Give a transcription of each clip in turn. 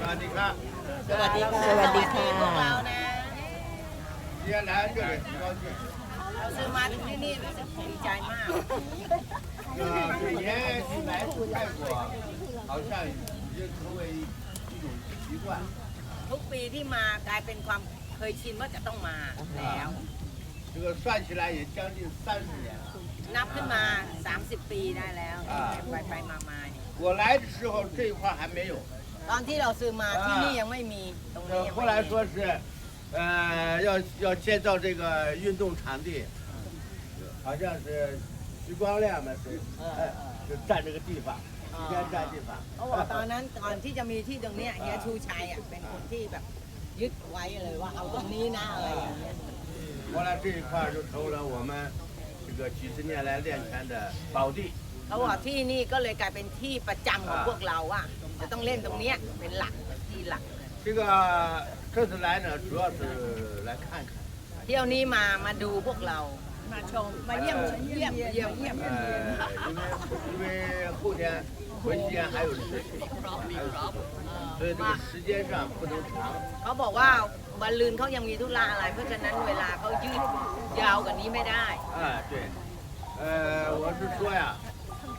สวัสดีครับสวัสดีค่ะสวัสดีค่ะพวกเรานะเียแล้วก็เลยเราซื้อมาที่นี่ดีใจมากเย้ที่ไหน泰国好像已经成为一种习惯ทุกปีที่มากลายเป็นความเคยชินว่าจะต้องมาแล้ว这个算起来也将近三十年นับขึ้นมา 30 ปีได้แล้วไปไปมามา我来的时候这一块还没有 ตอนที่เราซื้อมาที่นี่ยังไม่มีตรงนี้ 呃 ยัง 后 ไม่ 来 มี 说是，呃，要要建造这个运动场地，好像是徐光亮嘛是，哎，就占这个地方，先占地方。 เขาบอกตอนนั้นก่อนที่จะมีที่ตรงเนี้ยเฮียชูชัยอ่ะเป็นคนที่แบบยึดไว้เลยว่าเอาตรงนี้นะอะไรอย่างเงี้ย 后来这一块就成为了我们这个几十年来练拳的宝地。 เขาบอกที่นี่ก็เลยกลายเป็นที่ประจำของพวกเราว่าจะต้องเล่นตรงเนี้ยเป็นหลักที่หลัก 这个这次来呢，主要是来看看， เที่ยวนี้มามาดูพวกเรา มาชมมาเยี่ยมเยี่ยมเยี่ยมเยี่ยม 呃，因为因为后天回西安还有事情，还有事情所以这个时间上不能长。 เขาบอกว่าวันลืนเขายังมีธุระอะไร เพราะฉะนั้นเวลาเขายืดยาวกว่านี้ไม่ได้ 哎，对，呃，我是说呀，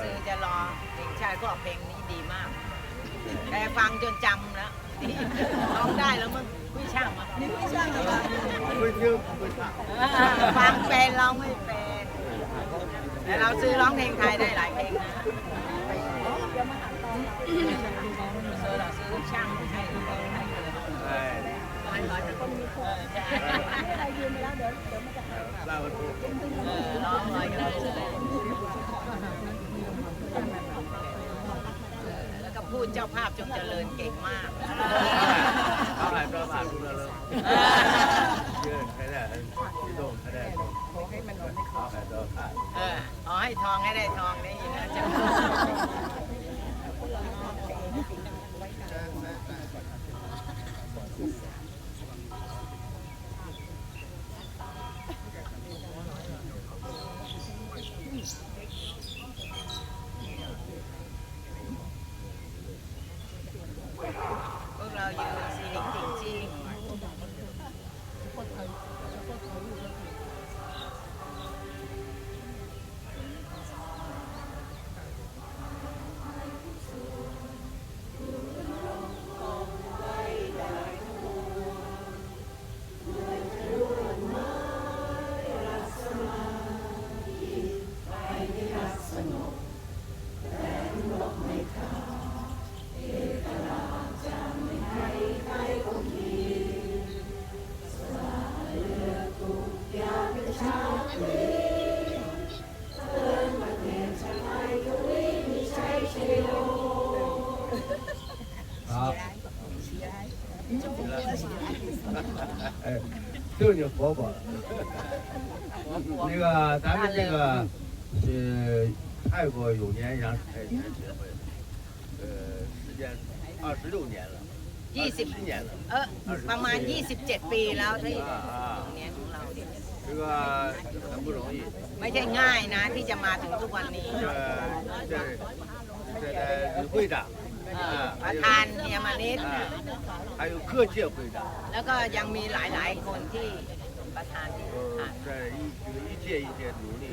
ซื้อจะรอเพลงชายก็เพลงนี้ดีมาก แต่ฟังจนจำแล้วร้องได้แล้วมึงคุยช่างมั้นี่ไม่ช่างหรอไม่เชื่อไม่ช่างฟังเป็นร้องไม่เป็นแต่เราซื้อร้องเพลงไทยได้หลายเพลงนะซื้อเราซื้อช่างใช่ใช่เราเออร้องลอยกันเลย เจ้าภาพจงเจริญเก่งมากเอาหลายประบาทคุณแล้เยอะใครได้ที่โดนใครได้ขอให้มันเอาหลายประบาทเออขอให้ทองให้ได้ทองนี่นะจ๊ะ 正经活泼了。那个，咱们这个是泰国有年洋泰拳协会，呃，时间二十六年了， ยี่สิบ 七年了。 เออประมาณ 27 ปีแล้วที่ 啊啊 ตรงเนี้ยของเราเนี่ย 这个很不容易。 ไม่ใช่ง่ายนะที่จะมาถึงทุกวันนี้ 这这这个李会长 เออ 啊， ป 还 ระ 有 ธานเฮียมานิด 啊，还有各界会长， แล้วก็ยังมีหลาย ๆ คนที่เป็นประธานที่ 都 ประธาน 在一这个一届一届努力。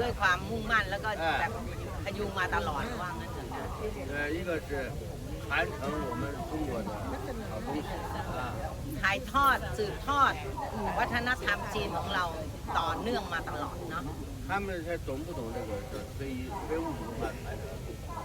ด้วยความมุ่งมั่นแล้วก็แบบพยุงมาตลอดว่างั้นเถอะนะ 呃，一个是传承我们中国的好东西啊， ถ่ายทอดสืบทอดวัฒนธรรมจีนของเราต่อเนื่องมาตลอดเนาะ 他们才懂不懂这个这非非物质文化传承，非物质文化。 เอ่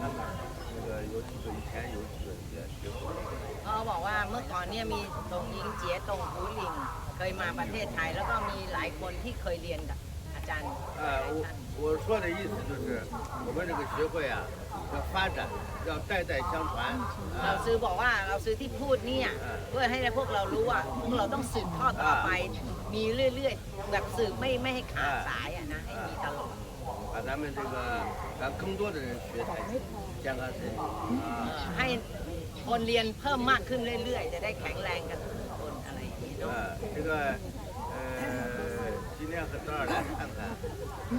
他们那个有几个以前有几个也学过。 เขาบอกว่าเมื่อก่อนเนี่ยมีตรงยิงเจียตรงหูหลิง เคยมาประเทศไทย แล้วก็มีหลายคนที่เคยเรียนกับอาจารย์ห 啊， ลาย 我 ท่าน 我说的意思就是，我们这个学会啊，要发展，要代代相传 เรา 啊。 ซื้อบอกว่าเราซื้อที่พูดเนี่ยเพื่อให้พวกเรารู้ว่าพวกเราต้องสืบทอดต่อไป มีเรื่อยๆ แบบสืบไม่ไม่ให้ขาดสายอ่ะนะให้มีตลอด 把咱们这个让更多的人学太极，健康身体 เอ่ 啊。 อให้คนเรียนเพิ่มมากขึ้นเรื่อยๆ จะได้แข็งแรงกันทุกคนอะไรอย่างนี้เนาะ 呃，这个呃，今天和多少来看看，呃，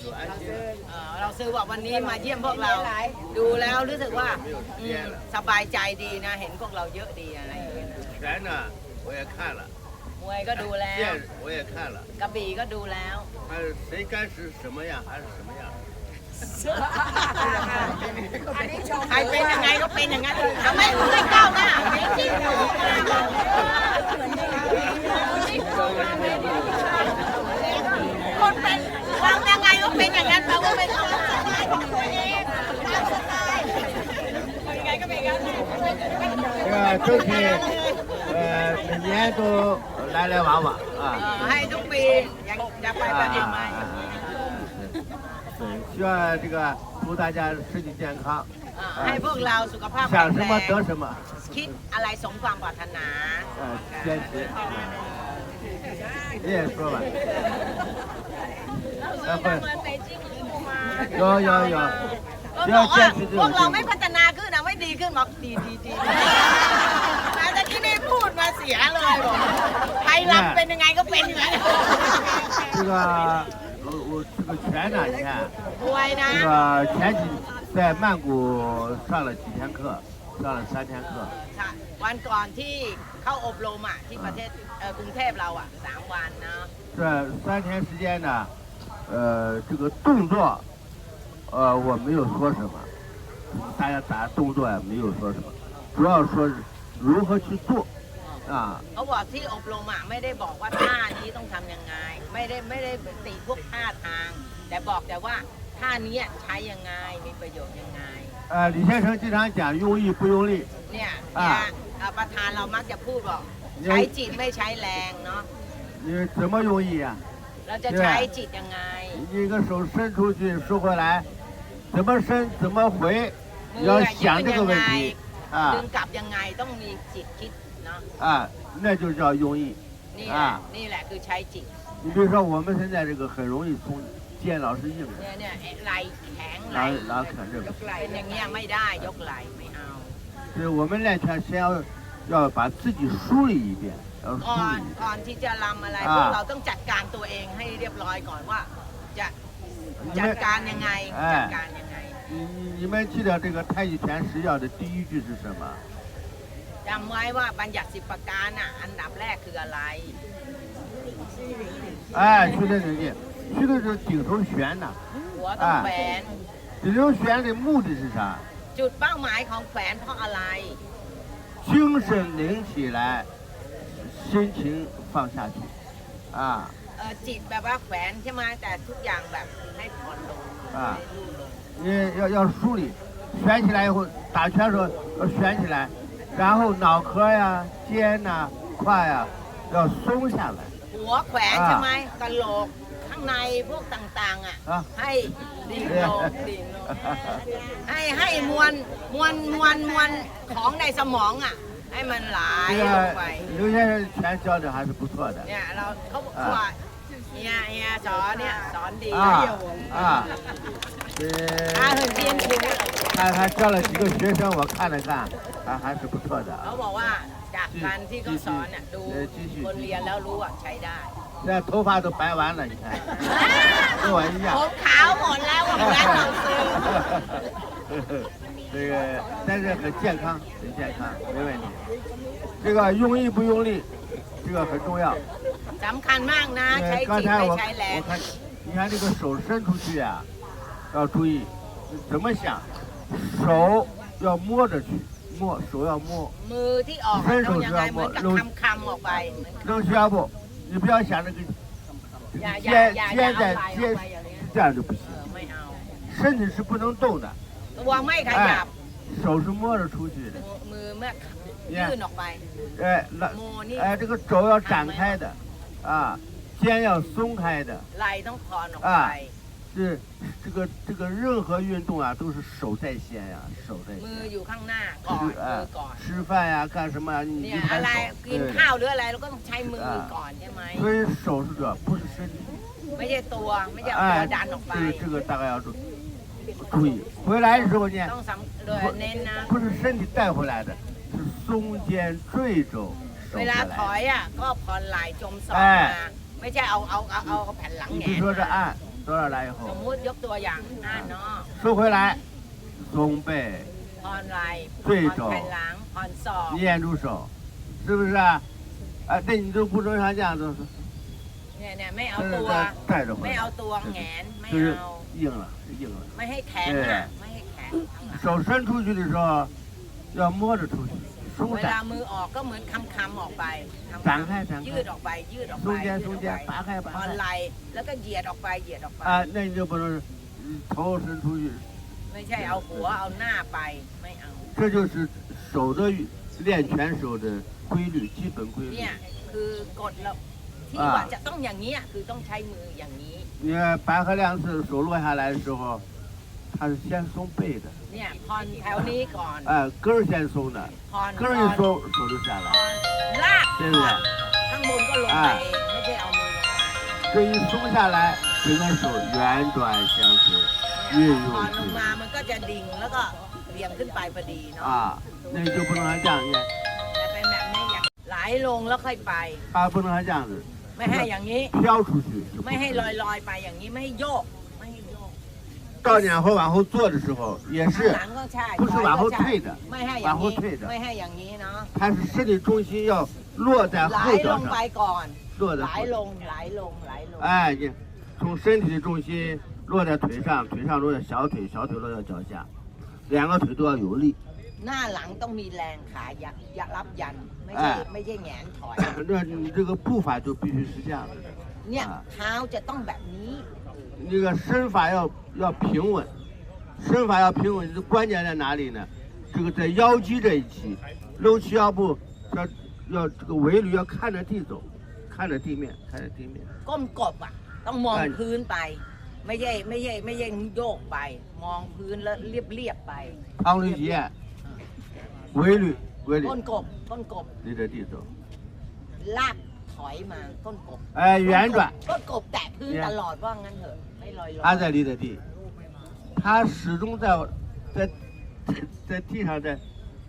就安心了。 เอ่อเราซื้อว่าวันนี้มาเยี่ยมพวกเรา ดูแล้วรู้สึกว่าอืมสบายใจดีนะ เห็นพวกเราเยอะดีอะไรอย่างเงี้ยนะ 拳呢，我也看了， มวยก็ดูแล้ว 剑我也看了， กระบี่ก็ดูแล้ว 他谁该是什么样还是什么样。 ใครเป็นยังไงก็เป็นอย่างนั้นทำไมไม่ก้าวหน้าไม่จริงคนเป็นทำยังไงก็เป็นอย่างนั้นแปลว่าเป็นตามสไตล์ของตัวเองตามสไตล์ยังไงก็เป็นอย่างนั้น 这个争取呃每年都 来来往往 เอ 啊。 อให้ทุกปียังจะไปประเทศไหม 对，希望这个祝大家身体健康， เออให้พวกเราสุขภาพแข็ 想 ง 什 แร 么 ง 得什么， คิดอะไรสมความปรารถนา 呃，坚持。你也说吧。呃，会，有有有， ก็ 要 บอกว่า 坚持这 พว 种 กเราไม่ 精 พัฒนาขึ้นนะไม่ดีขึ้นบอกดีดีดีแต่ตะกี้นี่พูดมาเสียเลยบอก ไทยรัฐเป็นยังไงก็เป็นอย่างนั้น 这个我我这个拳呢，你看， ป่วยนะ 这个前几在曼谷上了几天课，上了三天课。 ค่ะวันก่อนที่เข้าอบรมอ่ะที่ประเทศเอ่อกรุงเทพเราอ่ะสามวันเนาะ 这三天时间呢，呃，这个动作，呃，我没有说什么，大家打动作也没有说什么，主要说是如何去做， 啊， เขาบอกที่อบรมอ่ะไม่ได้บอกว่าท่านี้ต้องทำยังไง ไม่ได้ไม่ได้ติพวกท่าทาง แต่บอกแต่ว่าท่านี้ใช้ยังไงมีประโยชน์ยังไง 呃，李先生经常讲用意不用力， เนี่ย อ่า เนี่ยเอ่อประธานเรามักจะพูดบอก ใช้จิตไม่ใช้แรงเนาะ 你怎么用意啊？ เราจะใช้จิตยังไง 你一个手伸出去收回来，怎么伸怎么回， มื 你要 อะยื 想 น 这 ยั 个 ง 问 ไง 题 ดึ 啊 งกลับยังไงต้องมีจิตคิด เนาะ 啊，那就叫用意。 นี่ อ่า แหละนี่แหละคือใช้จิต 你比如说我们现在这个很容易从肩老是硬的， เนี่ยเนี่ยไหลแข็งไหล 老老啃这个。 เป็นอย่างเงี้ยไม่ได้ยกไหลไม่เอา 就是我们练拳先要要把自己梳理一遍，要梳 ก่อน 理一遍。 ก่อนที่จะรำอะไร อ่า พวกเราต้องจัดการตัวเองให้เรียบร้อยก่อนว่า จะ 你 จัด 们 การยังไง เอ้ย จัดการยังไง 你你你们记得这个太极拳十要的第一句是什么？ จำไว้ว่าบัญญัติสิบประการอ่ะอันดับแรกคืออะไร 哎，徐德领进，徐德是顶头悬呐。 หัวต้องแขวน 顶头悬的目的是啥？ จุดเป้าหมายของแขวนเพราะอะไร 精神拧起来，心情放下去，啊 เอ่อจิตแบบว่าแขวนใช่ไหมแต่ทุกอย่างแบบให้ผ่อนลง 啊 ให้ลู่ลง 你要要梳理，悬起来以后，打拳时候要悬起来， 然后脑壳呀、肩呐、胯呀要松下来 หัวแขวนใช่ไหมกะโหลกข้างในพวกต่างๆอ่ะ 啊。 ให้ดิ่งลงดิ่งลงให้ให้มวลมวลมวลมวลของในสมองอ่ะ ให้มันไหล 这 ลงไป 个刘先生拳教的还是不错的 เนี่ยเราเขาบอกว่าเฮียเฮียสอนเนี่ยสอนดี 啊啊。 อา 呃， เหินเทียนคือ 他还教了几个学生，我看了看， 还还是不错的 เขา 啊。 บอกว่าจากการที่เขาสอนเนี่ยดูคนเรียนแล้วรู้ว่าใช้ได้ 现在头发都白完了，你看，跟我一 ผ 样。 มขาวหมดแล้วว่าแฟนเราซื้อ 这个，但是很健康，很健康，没问题。这个用意不用力，这个很重要。 สำคัญมากนะ ใช้ 呃，刚 จิต 才 ไม่ 我 ใช้แรง 我看，你看这个手伸出去啊，要注意怎么想， 手要摸着去， 摸手要摸， มือที่ออกอะต้องยังไงเหมือนกับคำคำๆออกไปเหมือน 扔下步，你不要想着给 อย่าอย่า 接 อย่าอย่า 接 เอา 在 ไหลออกไป 接，อย่างนี้ 这样就不 เอ 行， อไม่เอา 身体是不能动的， ตัวไม่ขยับ 手是摸着出去的， มือเมื่อยื่นออกไป 哎，那 โมนี่ 哎这个肘要展开的，啊，肩要松开的， ไหลต้องคอนออกไป 是 这个这个任何运动啊都是手在先呀、手在 มือ 先。 อยู่ข้างหน้าก่อน 吃 มื 哎 อก่อน 吃饭呀、干什么啊？你 เนี่ 一 ย 抬 อะไร 手， กิน 对 ข้าวหรืออะไรเราก็ต้องใช้มือก่อนใช่ไหม 所以手是主要，不是身体。 ไม่ใช่ตัวไม่ใช่เอาตัว 哎， ดันออกไป 这个这个大概要注注意。回来的时候呢， ต้องสำเลยเน้นนะ 不是身体带回来的，是松肩坠肘手 เว 回 ลา 来 ถอย 的。 อ่ะก็ผ่อนไหลจมศอก เอ้ย มาไม่ใช่เอาเอาเอาเอาแผ่นหลัง 你 แห 比 ง 如说这 ม า 按到这儿来以 สม 后， มุติยกตัวอย่างอ่าเนาะ 收回来，松背， ผ่อนไหล 对 ผ่อน 肘 แผ่นหลังผ่อนศอก 捏住手，是不是啊？啊，那你都不能像这样子， เนี่ยเนี่ยไม่เอา 这 ตัว 是带着回 ไม่ 来 เอา，ตัวแหงนไม่ 就是 เอา 硬了，是硬了。 ไม่ให้แข็งอ่ะไม่ให้แข็งข้างหลัง 手伸出去的时候要摸着出去， 舒 เวลา 展， มือออกก็เหมือนคำคำๆออกไปคำๆ 展开展 ยืด 开 ออกไปยืดออกไป 中间 ยืด 中 ออก 间 ไป 拔开拔 ผ่อน 开 ไหลแล้วก็เหยียดออกไปเหยียดออกไป 啊，那你就不能嗯头伸出去， ไม่ใช่เอาหัวเอาหน้าไปไม่เอา 这就是手的练拳手的规律，基本规律 เนี่。ยคือกฎเราที่ อ่า ว่าจะต้องอย่างนี้ยคือต้องใช้มืออย่างนี้ 你看白鹤亮是手落下来的时候， 他是先松背的， เนี่ยผ่อนแถวนี้ก่อน 哎，根儿先松的， ผ่อน 根 ก่ 儿 อน 一松手就下 ผ่ 来， อนลาก 对不对？ ข้างบนก็ลงไปเองไม่ใช่เอามือลงไป 这一松下来，整个手圆转相随， เนี่ย 运 ผ่อนล 用 งมา 去 มันก็จะดิ่งแล้วก็เบี่ยงขึ้นไปพอดีเนาะ 啊，那你就不能像这样，你看 แต่เป็นแบบนี้อย่างไหลลงแล้วค่อยไป 啊，不能像这样子 ไม่ให้อย่างนี้ 飘出去，就不 ไม่ให้ 可以 ลอยลอยๆไปอย่างนี้ไม่ให้โยกไม่ให้โยก 到年后往后坐的时候也 ข้าง 是 หลังก็ใช่ 不是 ถอย 往后 ก็ใช่ 退的， ไม่ให้อย่าง 往后 นี้ 退的 ไม่ให้อย่างนี้เนาะ 它是身体重心要落在 ไหล 后 ล 脚 งไป 上， ก่อน 落在 ไหล 后 ลงไหลลงไหลลง 哎，你从身体的重心落在腿上，腿上落在小腿，小腿落在脚下，两个腿都要有力。 หน้าหลังต้องมีแรงขายักยักรับยัน ไม่ใช่ อ่า ไม่ใช่แหงนถอย 那你这个步法就必须是这样的， เนี่ย อ่า เท้าจะต้องแบบนี้ 那个身法要要平稳，身法要平稳，这关键在哪里呢？这个在腰肌这一期，搂起腰部要要这个尾闾要看着地走，看着地面，看着地面。 ก้มกบอ่ะ ต้องมอง อ่า พื้นไป ไม่ใช่ไม่ใช่ไม่ใช่โยกไป มองพื้นแล้วเรียบเรียบๆไป 康律节，尾闾尾 ก้น 闾 กบก้นกบ 离着地走， ลากถอยมาก้นกบ 哎，圆转， ก้นกบแตะพื้นตลอดว่างั้นเถอะ ไม่ลอยลอ 它在离着地，它始终在在在在地上在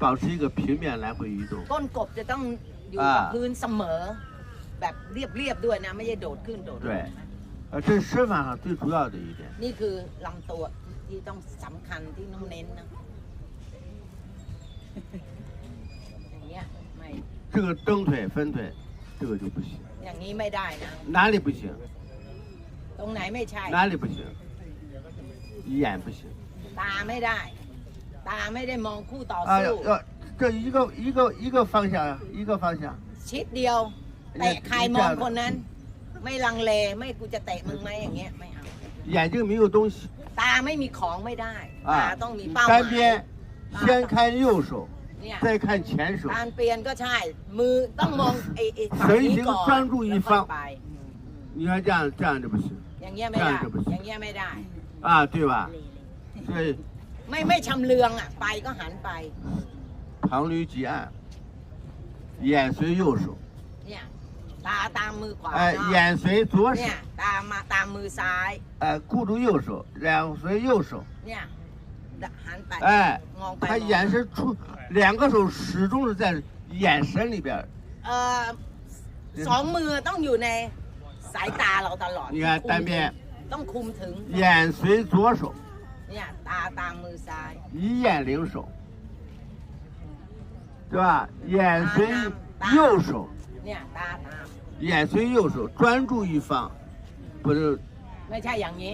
保持一个平面来回移动。 ก้นกบจะต้องอยู่ อ่า กับพื้นเสมอ แบบเรียบเรียบๆด้วยนะ ไม่ใช่โดดขึ้นโดดลง 对，呃，这是身法上最主要的一点。 นี่คือลำตัวที่ต้องสำคัญที่ต้องเน้นนะ อย่างเงี้ยไม่ 这个蹬腿分腿，这个就不行， อย่างนี้ไม่ได้นะ 哪里不行？ ตรงไหนไม่ใช่ 哪里不行？眼不行 ตาไม่ได้ ตาไม่ได้มองคู่ต่อ 啊， สู้ 要要这一个一个一个方向，一个方向。 ชิดเดียวเตะใครมองคนนั้น ไม่ลังเลไม่กูจะเตะมึงไหมอย่างเงี้ยไม่เอา 眼睛没有东西 ตาไม่มีของไม่ได้ ตา 啊 ต้องมี，เป้าห 单 มาย 边先看右手， เนี่ย 再看前手， การเปลี่ยนก็ใช่ มือต้องมองไอ้ไอ้ฝั่งนี้ก่อน 神行专注一 แล้วค่อย 方 ไป 你看这样这样就不行 อย่างเงี้ยไม่ได้ 这样就不行 อย่างเงี้ยไม่ได้ 啊，对吧？所以 ไม่ไม่ชำเลืองอ่ะ ไปก็หันไป 旁闾急按，眼随右手， เนี่ย ตาตามมือขวา 哎， เนาะ 眼随左手 เนี่，ยตามมาตามมือซ้าย 哎，顾住右手，两随右手， เนี่ยหันไป 哎， มองไป 他 มอง 眼神出，两个手始终是在眼神里边。 เออสองมือต้องอยู่ใน สายตาเราตลอด 你看单边， ต้องคุมถึง 眼随左手， เนี่ยตาตามมือซ้าย 一眼领手，对吧？眼随右手， เนี่ยตาตาม 眼随右手，专注一方，不是 ไม่ใช่อย่างนี้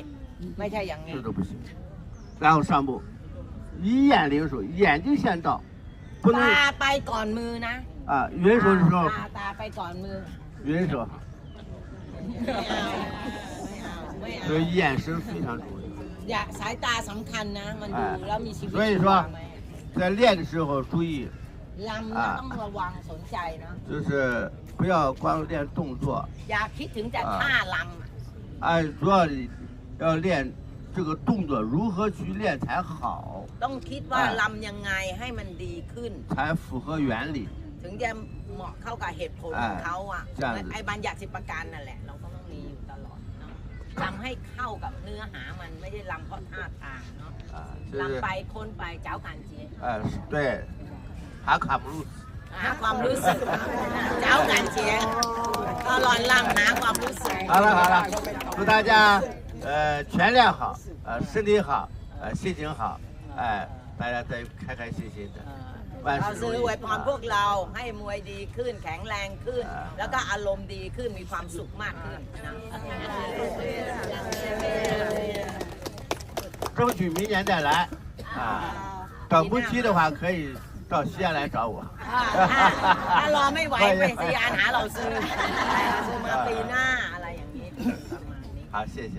ไม่ใช่อย่างนี้ 这都不行。然后上步， 一言领手，眼睛先到，不能 ตาไปก่อนมือนะ 啊，云手的时候 ตาตาไปก่อนมือ 云手， 所以眼神非常重 อย่าสายตาสำคัญนะ มันดูแล้วมีชีวิต 所以 ชี 说 วาไหม 要，在练的时候注意， ลำนะต้องระวังสนใจนะ 就是不要光练动作， อย่าคิดถึงแต่ท่าลำอะ 啊，主要要练这个动作如何去练才好， ต้องคิดว่า อ่า ลำยังไงให้มันดีขึ้น 才符合原理。 ถึงจะเหมาะเข้ากับเหตุผลของเขาอ่ะ ใช่ ไอ้บัญญัติสิบประการนั่นแหละ ลำให้เข้ากับเนื้อหามันไม่ได้ลำเพราะท่าทางเนาะ 啊，就是 ลำไปค้นไปเจ้ากันจี 哎，对，还卡不住。 หาความรู้สึกเจ้ากันเจียก็รอนลำหาความรู้สึก 好了好了，祝大家呃全练好，呃身体好，呃心情好，哎，大家再开开心心的。 เ รา 万事 ซื้อ 如 อวย 意 พรพวกเราให้มวยดีขึ้น แข็งแรงขึ้น อ่า แล้วก็อารมณ์ดีขึ้นมีความสุขมากขึ้นนะ 争取明年再来啊，等不齐的话可以到西安来找我。 ถ้ารอไม่ไหวไปสยานหาเราซื้อเราซื้อมาปีหน้าอะไรอย่างนี้ประมาณนี้ 好，谢谢。